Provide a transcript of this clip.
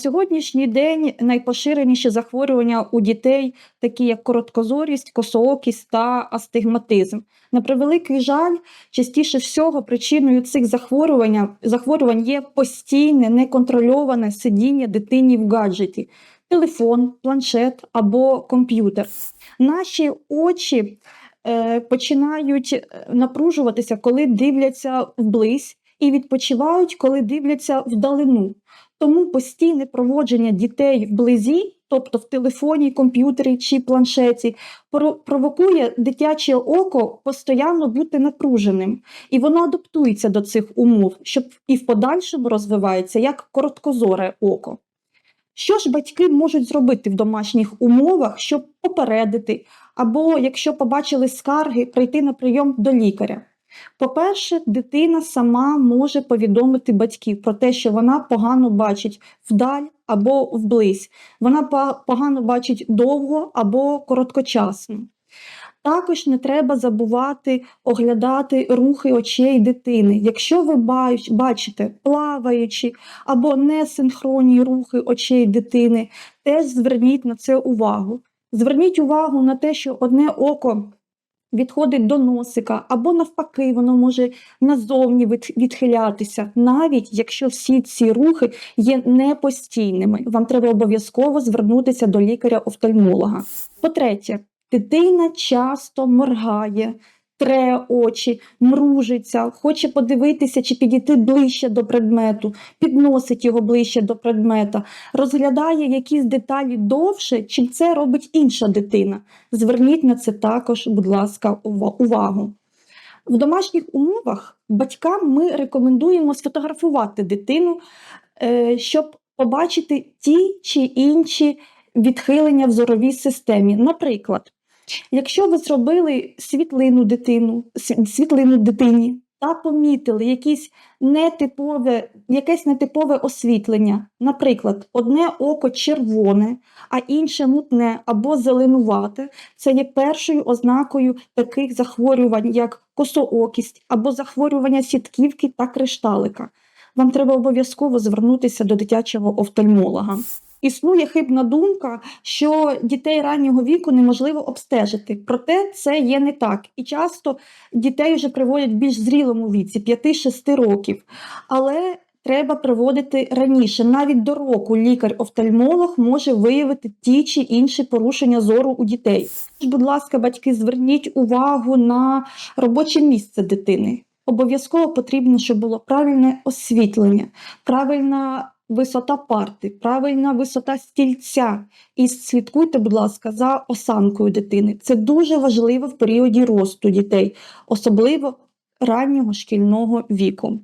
сьогоднішній день найпоширеніші захворювання у дітей, такі як короткозорість, косоокість та астигматизм. На превеликий жаль, частіше всього причиною цих захворювань, захворювань є постійне неконтрольоване сидіння дитині в гаджеті, телефон, планшет або комп'ютер. Наші очі е, починають е, напружуватися, коли дивляться вблизь, і відпочивають, коли дивляться вдалину. Тому постійне проводження дітей вблизі, тобто в телефоні, комп'ютері чи планшеті, провокує дитяче око постійно бути напруженим, і воно адаптується до цих умов, щоб і в подальшому розвивається як короткозоре око. Що ж батьки можуть зробити в домашніх умовах, щоб попередити, або якщо побачили скарги, прийти на прийом до лікаря? По-перше, дитина сама може повідомити батьків про те, що вона погано бачить вдаль або вблизь. Вона погано бачить довго або короткочасно. Також не треба забувати оглядати рухи очей дитини. Якщо ви бачите плаваючі або несинхронні рухи очей дитини, теж зверніть на це увагу. Зверніть увагу на те, що одне око відходить до носика, або навпаки, воно може назовні від- відхилятися, навіть якщо всі ці рухи є непостійними. Вам треба обов'язково звернутися до лікаря-офтальмолога. По-третє, дитина часто моргає. Тре очі, мружиться, хоче подивитися чи підійти ближче до предмету, підносить його ближче до предмета, розглядає якісь деталі довше, чим це робить інша дитина. Зверніть на це також, будь ласка, увагу. В домашніх умовах батькам ми рекомендуємо сфотографувати дитину, е, щоб побачити ті чи інші відхилення в зоровій системі. Наприклад, якщо ви зробили світлину дитину, світлину дитині та помітили якісь нетипове, якесь нетипове освітлення, наприклад, одне око червоне, а інше мутне або зеленувате, це є першою ознакою таких захворювань, як косоокість або захворювання сітківки та кришталика. Вам треба обов'язково звернутися до дитячого офтальмолога. Існує хибна думка, що дітей раннього віку неможливо обстежити. Проте це є не так. І часто дітей вже приводять в більш зрілому віці 5-6 років. Але треба приводити раніше. Навіть до року лікар-офтальмолог може виявити ті чи інші порушення зору у дітей. Будь ласка, батьки, зверніть увагу на робоче місце дитини. Обов'язково потрібно, щоб було правильне освітлення, правильна висота парти, правильна висота стільця. І слідкуйте, будь ласка, за осанкою дитини. Це дуже важливо в періоді росту дітей, особливо раннього шкільного віку.